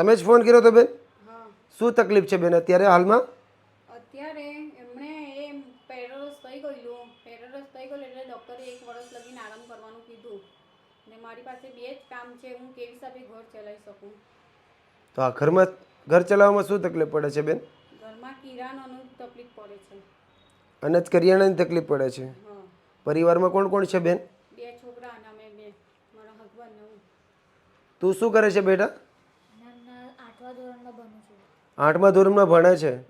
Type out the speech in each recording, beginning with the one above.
તમે જ ફોન કર્યો તો બેન? હા શું તકલીફ છે બેન અત્યારે હાલમાં? અત્યારે એમણે એ પેરોરસ થઈ ગયેલું. પેરોરસ થઈ ગયેલું એટલે ડૉક્ટરે એક વર્ષ લગીને આરામ કરવાનું કીધું. ને મારી પાસે બે જ કામ છે હું કેવી હિસાબે ઘર ચલાવી શકું? તો આ ઘરમાં ઘર ચલાવવામાં શું તકલીફ પડે છે બેન? ઘરમાં કિરાણાનું તકલીફ પડે છે. અનાજ કરિયાણાની તકલીફ પડે છે. પરિવારમાં કોણ કોણ છે બેન? બે છોકરા અને અમે બે મારા હસબન્ડ તું શું કરે છે બેટા નાના આઠમા ધોરણમાં ભણું છું આઠમા ધોરણમાં ભણે છે.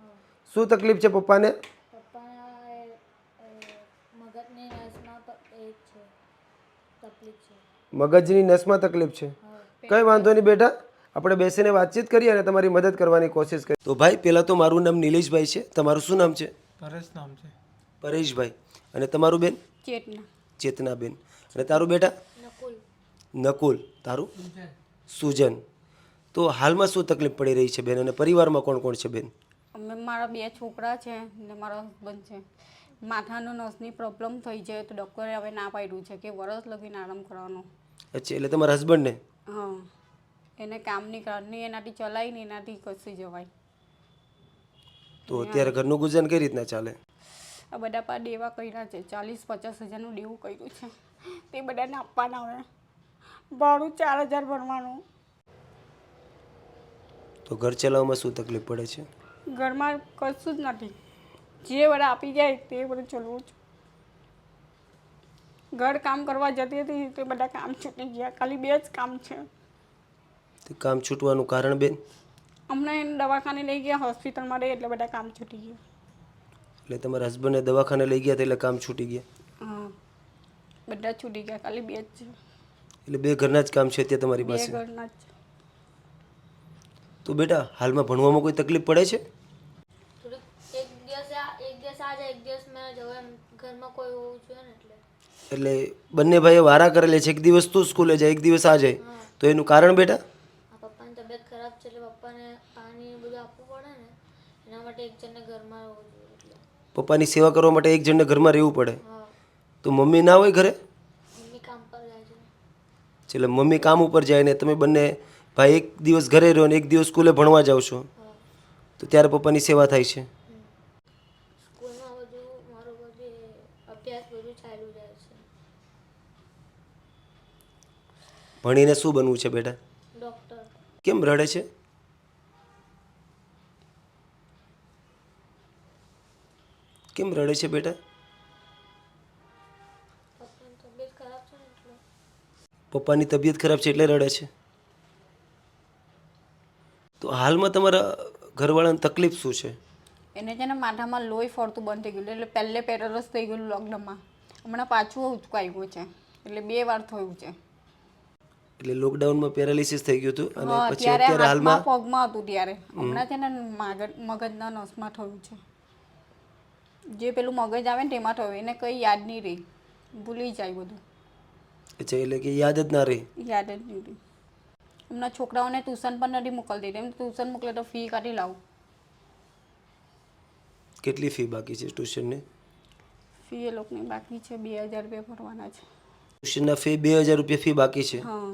શું તકલીફ છે પપ્પાને? મગજની નસમાં તકલીફ છે. મગજની નસમાં તકલીફ છે? કંઈ વાંધો નહીં બેટા. આપણે બેસીને વાતચીત કરીએ અને તમારી મદદ કરવાની કોશિશ કરીએ. તો ભાઈ પહેલાં તો મારું નામ નિલેશભાઈ છે. તમારું શું નામ છે? પરેશ નામ છે. પરેશભાઈ. અને તમારું બેન? ચેતના. ચેતનાબેન. અને તારું બેટા? નકુલ. નકુલ. તારું? સુજન. તો હાલમાં શું તકલીફ પડી રહી છે બેન? અને પરિવારમાં કોણ કોણ છે બેન? અમે મારા બે છોકરા છે ને મારો હસબન્ડ છે. માથાનો નસની પ્રોબ્લેમ થઈ જાય તો ડૉક્ટરે હવે ના પાડ્યું છે કે વરસ લગીને આરામ કરવાનો. અચ્છા એટલે તમારા હસબન્ડને હા. એને કામ નહીં કરવાની એનાથી ચલાય ને એનાથી કસી જવાય. તો અત્યારે ઘરનું ગુજન કઈ રીતના ચાલે? આ બધા પા દેવા કર્યા છે. ચાલીસ પચાસ હજારનું દેવું કર્યું છે. તે બધાને આપવાના હવે. ભાડું ચાર હજાર ભરવાનું. તો ઘર ચલાવવામાં શું તકલીફ પડે છે? ઘરમાં કશું જ નથી. જે વડે આપી જાય તે વડે ચલવું છું. ઘર કામ કરવા જતી હતી તે બધા કામ છૂટી ગયા. ખાલી બે જ કામ છે. તે કામ છૂટવાનું કારણ બેન? હમણાં એને દવાખાને લઈ ગયા હોસ્પિટલમાં રહી એટલે બધા કામ છૂટી ગયા. એટલે તમારા હસબન્ડને દવાખાને લઈ ગયા એટલે કામ છૂટી ગયા? હા. બધા છૂટી ગયા ખાલી બે જ છે. એટલે બે ઘરના જ કામ છે અત્યારે તમારી બે ઘરના જ છે. તો બેટા હાલમાં ભણવામાં કોઈ તકલીફ પડે છે? એક દિવસ એક દિવસ આ એક દિવસ મેં જવું ઘરમાં કોઈ હોવું જોઈએ ને એટલે. એટલે બંને ભાઈઓ વારા કરેલે છે એક દિવસ તું સ્કૂલે જાય એક દિવસ આ જાય. તો એનું કારણ બેટા? પપ્પાની તબિયત ખરાબ છે એટલે પપ્પાને પાણી બધું આપવું પડે ને. એના માટે એક જણને ઘરમાં રહેવું જોઈએ પપ્પાની સેવા કરવા માટે એક જણને ઘરમાં રહેવું પડે? તો મમ્મી ના હોય ઘરે? મમ્મી કામ પર જાય છે એટલે મમ્મી કામ ઉપર જાય ને તમે બંને ભાઈ એક દિવસ ઘરે રહો ને એક દિવસ સ્કૂલે ભણવા જાઉં છો તો ત્યારે પપ્પાની સેવા થાય છે. ભણીને શું બનવું છે બેટા? કેમ રડે છે? કેમ રડે છે બેટા? પપ્પાની તબિયત ખરાબ છે એટલે રડે છે. તો હાલમાં તમારા ઘરવાળાને તકલીફ શું છે? એને છે ને માથામાં લોહી ફરતું બંધ થઈ ગયું એટલે પહેલે પેરરસ થઈ ગયેલું લોકડાઉનમાં હમણાં પાછું ઉચકાયું છે. એટલે બે વાર થયું છે. એટલે લોકડાઉનમાં પેરાલિસિસ થઈ ગયું હતું અને પછી અત્યારે હાલમાં પગમાં હતું ત્યારે. હમણાં છે ને મગજ મગજના નસમાં થયું છે. જે પેલું મગજ આવે ને તેમાં થયું. એને કંઈ યાદ નહીં રહી. ભૂલી જાય બધું. અચ્છા એટલે કે યાદ જ ના રહી? યાદ જ નહીં રહી. હમણાં છોકરાઓને ટ્યુશન પણ નથી મોકલતી. એમ ટ્યુશન મોકલે તો ફી કાઢી લાવું. કેટલી ફી બાકી છે ટ્યુશનની? ફી એ લોકોની બાકી છે બે હજાર રૂપિયા ભરવાના છે. ટ્યુશનના ફી બે હજાર રૂપિયા ફી બાકી છે? હા.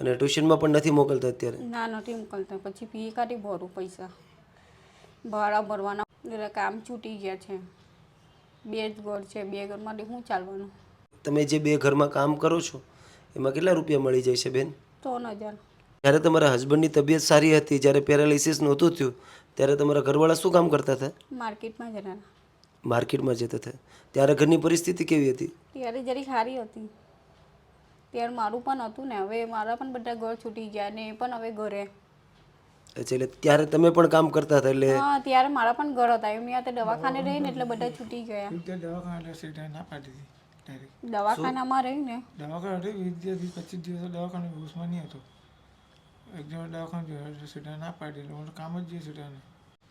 અને ટ્યુશનમાં પણ નથી મોકલતા અત્યારે? ના નથી મોકલતા. પછી ફી કાઢી ભરું પૈસા. ભાડા ભરવાના. કામ છૂટી ગયા છે. બે જ ઘર છે બે ઘરમાંથી શું ચાલવાનું? તમે જે બે ઘરમાં કામ કરો છો એમાં કેટલા રૂપિયા મળી જાય છે બેન? ત્રણ હજાર. જ્યારે તમારા હસબન્ડની તબિયત સારી હતી જ્યારે પેરાલિસિસ નહોતું થયું ત્યારે તમારા ઘરવાળા શું કામ કરતા હતા? માર્કેટમાં જતા માર્કેટમાં જતા હતા. ત્યારે ઘરની પરિસ્થિતિ કેવી હતી? ત્યારે જરી સારી હતી. ત્યારે મારું પણ હતું ને હવે મારા પણ બધા ઘર છૂટી ગયા ને એ પણ હવે ઘરે. એટલે ત્યારે તમે પણ કામ કરતા હતા એટલે હા ત્યારે મારા પણ ઘર હતા. એમ યાદ દવાખાને રહીને એટલે બધા છૂટી ગયા. દવાખાને દવાખાના સીધા ના પાડી દીધી. દવાખાનામાં રહીને? દવાખાને પચીસ દિવસ દવાખાને હોશમાં નહીં હતો. એક દવાખાને જોયો સીટા ના પાડી એટલે મારું કામ જ જોઈએ સીટાને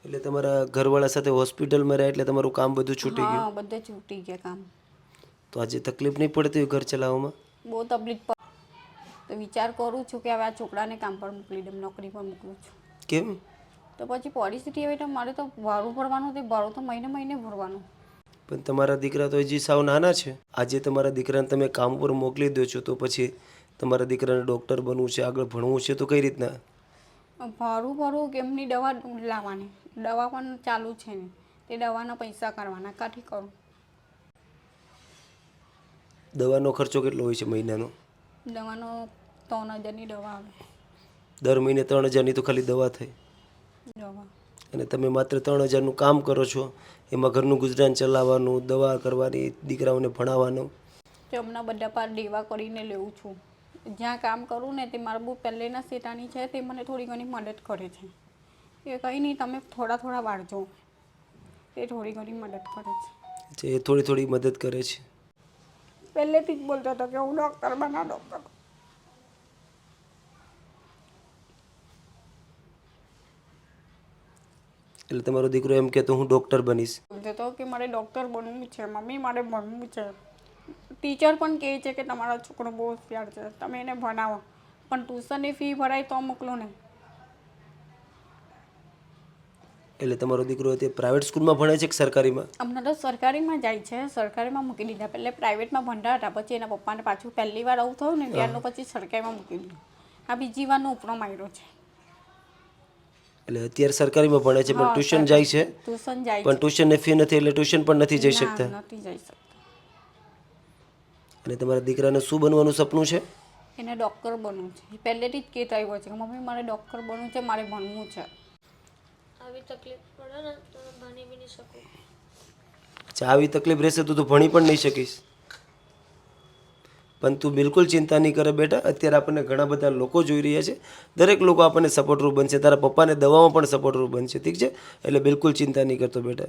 એટલે તમારા ઘરવાળા સાથે હોસ્પિટલમાં રહ્યા એટલે તમારું કામ બધું છૂટી ગયું? હા બધે છૂટી ગયા કામ. તો આજે તકલીફ નહીં પડતી હોય ઘર ચલાવવામાં? બહુ તકલીફ પડ તો વિચાર કરું છું કે હવે આ છોકરાને કામ પર મોકલી દઉં નોકરી પર મોકલું છું. કેમ? તો પછી પરિસ્થિતિ એવી તો મારે તો ભાડું ભરવાનું તે ભાડું તો મહિને મહિને ભરવાનું. પણ તમારા દીકરા તો હજી સાવ નાના છે. આજે તમારા દીકરાને તમે કામ પર મોકલી દો છો તો પછી તમારા દીકરાને ડૉક્ટર બનવું છે આગળ ભણવું છે તો કઈ રીતના? ભરું ભરું એમની દવા લાવવાની. દવા પણ ચાલુ છે ને તે દવાના પૈસા કરવાના. કાઠી કરું. દવાનો ખર્ચો કેટલો હોય છે મહિનાનો? દવાનો ત્રણ હજારની દવા આવે. દર મહિને ત્રણ હજારની તો ખાલી દવા થઈ દવા. અને તમે માત્ર ત્રણ હજારનું કામ કરો છો એમાં ઘરનું ગુજરાન ચલાવવાનું દવા કરવાની દીકરાઓને ભણાવવાનું? તે હમણાં બધા પાર દેવા કરીને લેવું છું. જ્યાં કામ કરું ને તે મારા બહુ પહેલેના સેટાની છે તે મને થોડી ઘણી મદદ કરે છે. એ કંઈ નહીં તમે થોડા થોડા વાળજો. તે થોડી ઘણી મદદ કરે છે. જે એ થોડી થોડી મદદ કરે છે. પહેલેથી જ બોલતો હતો કે હું ડૉક્ટર બના ડૉક્ટર. એટલે તમારો દીકરો એમ કહેતો હું ડૉક્ટર બનીશ. બોલતો હતો કે મારે ડૉક્ટર બનવું છે મમ્મી મારે ભણવું છે. ટીચર પણ કહે છે કે તમારો છોકરો બહુ હોશિયાર છે તમે એને ભણાવો. પણ ટ્યુશનની ફી ભરાય તો મોકલો ને. એટલે તમારો દીકરો તે પ્રાઇવેટ સ્કૂલમાં ભણે છે કે સરકારીમાં? હમણાં તો સરકારીમાં જાય છે સરકારીમાં મૂકી દીધા. પહેલાં પ્રાઇવેટમાં ભણતા હતા પછી એના પપ્પાને પાછું પહેલી વાર આવું થયું ને ત્યારનું પછી સરકારીમાં મૂકી દીધું. આ બીજી વારનો ઉપરો માર્યો છે. એટલે અત્યારે સરકારીમાં ભણે છે પણ ટ્યુશન જાય છે? ટ્યુશન જાય પણ ટ્યુશનની ફી નથી એટલે ટ્યુશન પણ નથી જઈ શકતા? નથી જઈ શકતા. અને તમારા દીકરાને શું બનવાનું સપનું છે? એને ડૉક્ટર બનવું છે. એ પહેલેથી જ કહેતા આવ્યો છે કે મમ્મી મારે ડૉક્ટર બનવું છે મારે ભણવું છે. આવી તકલીફ પડે ને તો ભણી બી નહીં શકું. અચ્છા આવી તકલીફ રહેશે તો તું ભણી પણ નહીં શકીશ. પણ તું બિલકુલ ચિંતા નહીં કરે બેટા. અત્યારે આપણને ઘણા બધા લોકો જોઈ રહ્યા છે. દરેક લોકો આપણને સપોર્ટરૂપ બનશે. તારા પપ્પાને દવામાં પણ સપોર્ટરૂપ બનશે. ઠીક છે? એટલે બિલકુલ ચિંતા નહીં કરતો બેટા.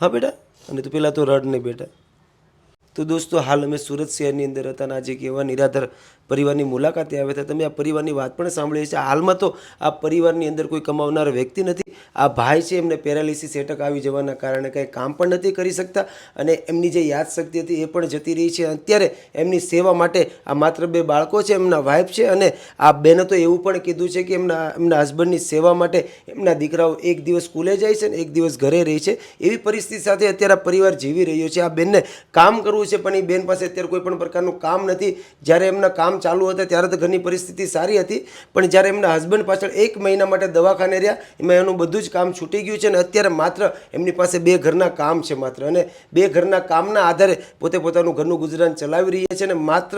હા બેટા? અને તું પહેલાં તો રડ નહીં બેટા. તો દોસ્તો હાલ અમે સુરત શહેરની અંદર હતા અને આજે એક નિરાધાર પરિવારની મુલાકાતે આવ્યા હતા તમે આ પરિવારની વાત પણ સાંભળી છે હાલમાં તો આ પરિવારની અંદર કોઈ કમાવનાર વ્યક્તિ નથી. આ ભાઈ છે, એમને પેરાલિસિસ એટક આવી જવાના કારણે કંઈ કામ પણ નથી કરી શકતા અને એમની જે યાદશક્તિ હતી એ પણ જતી રહી છે. અત્યારે એમની સેવા માટે આ માત્ર બે બાળકો છે, એમના વાઇફ છે અને આ બેને તો એવું પણ કીધું છે કે એમના એમના હસબન્ડની સેવા માટે એમના દીકરાઓ એક દિવસ સ્કૂલે જાય છે ને એક દિવસ ઘરે રહે છે. એવી પરિસ્થિતિ સાથે અત્યારે પરિવાર જીવી રહ્યો છે. આ બેનને કામ કરવું છે, પણ એ બેન પાસે અત્યારે કોઈ પણ પ્રકારનું કામ નથી. જ્યારે એમના કામ ચાલુ હતા, ત્યારે તો ઘરની પરિસ્થિતિ સારી હતી. પણ જ્યારે એમના હસબન્ડ પાછળ એક મહિના માટે દવાખાને રહ્યા, એમાં એનું બધું જ કામ છૂટી ગયું છે અને અત્યારે માત્ર એમની પાસે બે ઘરના કામ છે માત્ર. અને બે ઘરના કામના આધારે પોતે પોતાનું ઘરનું ગુજરાન ચલાવી રહ્યા છે અને માત્ર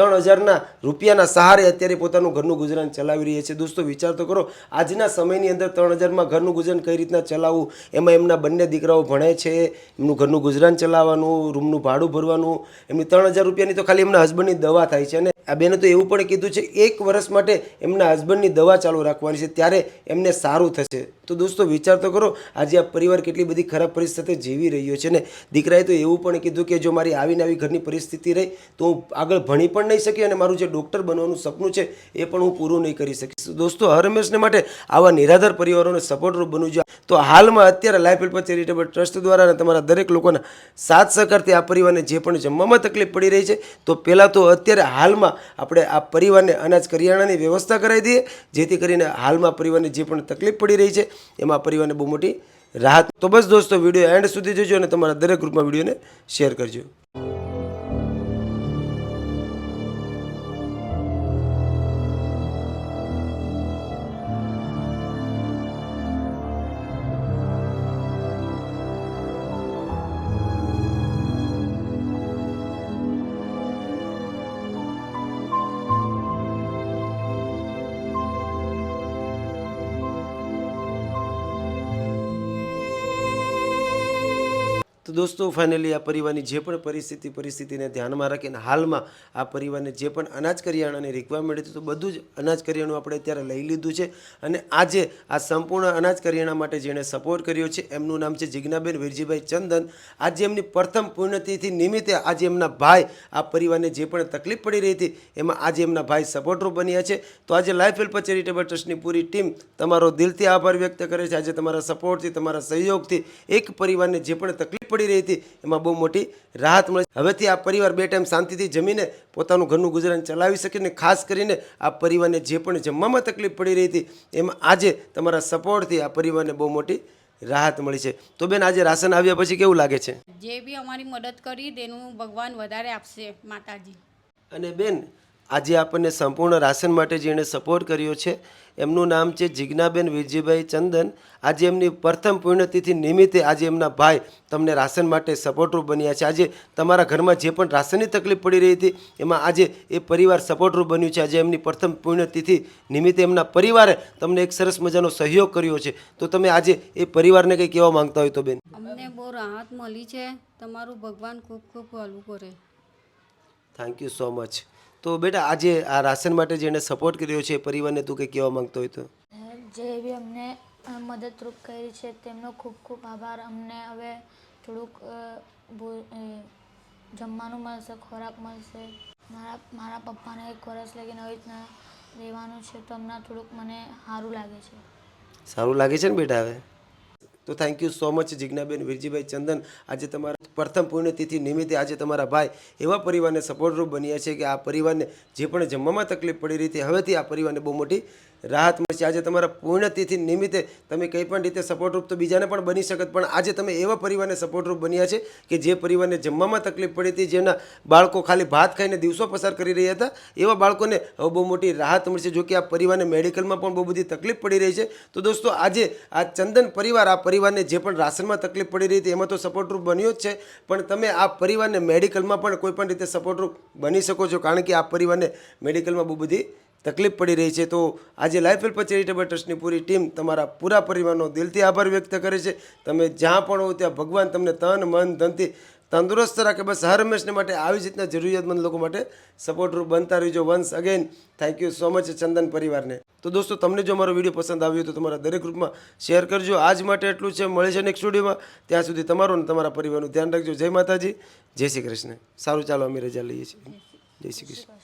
ત્રણ હજારના રૂપિયાના સહારે અત્યારે પોતાનું ઘરનું ગુજરાન ચલાવી રહ્યા છે. દોસ્તો, વિચાર તો કરો, આજના સમયની અંદર ત્રણ હજારમાં ઘરનું ગુજરાન કઈ રીતના ચલાવવું? એમાં એમના બંને દીકરાઓ ભણે છે, એમનું ઘરનું ગુજરાન ચલાવવાનું, રૂમનું ભાડું ભરવાનું. એમની ત્રણ હજાર રૂપિયાની તો ખાલી એમના હસબન્ડની દવા થાય છે. અને આ બેને તો એવું પણ કીધું છે, એક વર્ષ માટે એમના હસબન્ડની દવા ચાલુ રાખવાની છે, ત્યારે એમને સારું થશે. તો દોસ્તો વિચાર તો કરો, આજે આ પરિવાર કેટલી બધી ખરાબ પરિસ્થિતિ જીવી રહ્યો છે ને? દીકરાએ તો એવું પણ કીધું કે જો મારી આવીને આવી ઘરની પરિસ્થિતિ રહી, તો હું આગળ ભણી પણ નહીં શકી અને મારું જે ડૉક્ટર બનવાનું સપનું છે, એ પણ હું પૂરું નહીં કરી શકીશ. દોસ્તો હર હંમેશને માટે આવા નિરાધાર પરિવારોને સપોર્ટરૂપ બનવું જોઈએ. તો હાલમાં અત્યારે લાઈફ હેલ્પર ચેરિટેબલ ટ્રસ્ટ દ્વારા અને તમારા દરેક લોકોના સાથ સહકારથી આ પરિવારને જે પણ જમવામાં તકલીફ પડી રહી છે, તો પહેલાં તો અત્યારે હાલમાં આપણે આ પરિવારને અનાજ કરિયાણાની વ્યવસ્થા કરાવી દઈએ, જેથી કરીને હાલમાં પરિવારને જે પણ તકલીફ પડી રહી છે એમાં પરિવારને બહુ મોટી રાહત. તો બસ દોસ્તો, વીડિયો એન્ડ સુધી જોજો અને તમારા દરેક ગ્રુપમાં વિડીયોને શેર કરજો. તો દોસ્તો ફાઇનલી આ પરિવારની જે પણ પરિસ્થિતિ, પરિસ્થિતિને ધ્યાનમાં રાખીને હાલમાં આ પરિવારને જે પણ અનાજ કરિયાણાની રિક્વાયરમેન્ટ હતી, તો બધું જ અનાજ કરિયાણું આપણે અત્યારે લઈ લીધું છે. અને આજે આ સંપૂર્ણ અનાજ કરિયાણા માટે જેણે સપોર્ટ કર્યો છે, એમનું નામ છે જિજ્ઞાબેન વિરજીભાઈ ચંદન. આજે એમની પ્રથમ પુણ્યતિથિ નિમિત્તે આજે એમના ભાઈ આ પરિવારને જે પણ તકલીફ પડી રહી હતી, એમાં આજે એમના ભાઈ સપોર્ટરૂપ બન્યા છે. તો આજે લાઈફ હેલ્પ ચેરિટેબલ ટ્રસ્ટની પૂરી ટીમ તમારો દિલથી આભાર વ્યક્ત કરે છે. આજે તમારા સપોર્ટથી તમારા સહયોગથી એક પરિવારને જે પણ તકલીફ પડી રહી હતી. એમાં બહુ મોટી રાહત મળે. હવેથી આ પરિવાર બે ટાઈમ શાંતિથી જમીને પોતાનું ઘરનું ગુજરાન ચલાવી શકે ને ખાસ કરીને આ પરિવારને જે પણ જમવામાં તકલીફ પડી રહી હતી એમાં આજે તમારા સપોર્ટથી આ પરિવારને બહુ મોટી રાહત મળી છે. તો બેન આજે રાશન આવ્યા પછી કેવું લાગે છે? જે બી અમારી મદદ કરી તેનું ભગવાન વધારે આપશે માતાજી. અને બેન આજે આપણને સંપૂર્ણ રાશન માટે જેણે સપોર્ટ કર્યો છે એમનું નામ છે જિજ્ઞાબેન વિરજીભાઈ ચંદન. આજે એમની પ્રથમ પુણ્યતિથિ નિમિત્તે આજે એમના ભાઈ તમને રાશન માટે સપોર્ટરૂપ બન્યા છે. આજે તમારા ઘરમાં જે પણ રાશનની તકલીફ પડી રહી હતી એમાં આજે એ પરિવાર સપોર્ટરૂપ બન્યું છે. આજે એમની પ્રથમ પુણ્યતિથિ નિમિત્તે એમના પરિવારે તમને એક સરસ મજાનો સહયોગ કર્યો છે. તો તમે આજે એ પરિવારને કંઈ કહેવા માંગતા હોય તો બેન? અમને બહુ રાહત મળી છે. તમારું ભગવાન ખૂબ ખૂબ ભલું કરે. થેન્ક યુ સો મચ તો બેટા આજે આ રાશન માટે જેણે સપોર્ટ કર્યો છે પરિવારને તું કંઈ કહેવા માંગતો હોય તો? જે બી અમને મદદરૂપ કરી છે તેમનો ખૂબ ખૂબ આભાર. અમને હવે થોડુંક જમવાનું મળશે ખોરાક મળશે. મારા મારા પપ્પાને એક વર્ષ લગીને આવી રીતના રહેવાનું છે તો હમણાં થોડુંક મને સારું લાગે છે. સારું લાગે છે ને બેટા હવે? તો થેન્ક યુ સો મચ જિજ્ઞાબેન, વિરજીભાઈ, ચંદન. આજે તમારા પ્રથમ પુણ્યતિથિ નિમિત્તે આજે તમારા ભાઈ એવા પરિવારને સપોર્ટરૂપ બન્યા છે કે આ પરિવારને જે પણ જમવામાં તકલીફ પડી રહી હતી હવેથી આ પરિવારને બહુ મોટી રાહત મળશે. આજે તમારા પુણ્યતિથિ નિમિત્તે તમે કંઈ પણ રીતે સપોર્ટરૂપ તો બીજાને પણ બની શકત, પણ આજે તમે એવા પરિવારને સપોર્ટરૂપ બન્યા છે કે જે પરિવારને જમવામાં તકલીફ પડી હતી, જેના બાળકો ખાલી ભાત ખાઈને દિવસો પસાર કરી રહ્યા હતા, એવા બાળકોને હવે બહુ મોટી રાહત મળશે. જો કે આ પરિવારને મેડિકલમાં પણ બહુ બધી તકલીફ પડી રહી છે. તો દોસ્તો, આજે આ ચંદન પરિવાર, આ પરિવારને જે પણ રાશનમાં તકલીફ પડી રહી હતી, એમાં તો સપોર્ટરૂપ બન્યો જ છે. પણ તમે આ પરિવારને મેડિકલમાં પણ કોઈપણ રીતે સપોર્ટરૂપ બની શકો છો, કારણ કે આ પરિવારને મેડિકલમાં બહુ બધી તકલીફ પડી રહી છે. તો આજે લાઈફ હેલ્પ ચેરિટેબલ ટ્રસ્ટની પૂરી ટીમ તમારા પૂરા પરિવારનો દિલથી આભાર વ્યક્ત કરે છે. તમે જ્યાં પણ હો ત્યાં ભગવાન તમને તન, મન, ધનથી તંદુરસ્ત રાખે. બસ હર હંમેશને માટે આવી જ રીતના જરૂરિયાતમંદ લોકો માટે સપોર્ટરૂપ બનતા રહીજો. Once again thank you so much Chandan પરિવારને. તો દોસ્તો, તમને જો મારો વીડિયો પસંદ આવ્યો તો તમારા દરેક ગ્રુપમાં શેર કરજો. આજ માટે એટલું છે. મળે છે નેક્સ્ટ વિડીયોમાં ત્યાં સુધી તમારું અને તમારા પરિવારનું ધ્યાન રાખજો. જય માતાજી. જય શ્રી કૃષ્ણ. સારું, ચાલો અમે રજા લઈએ છીએ. જય શ્રી કૃષ્ણ.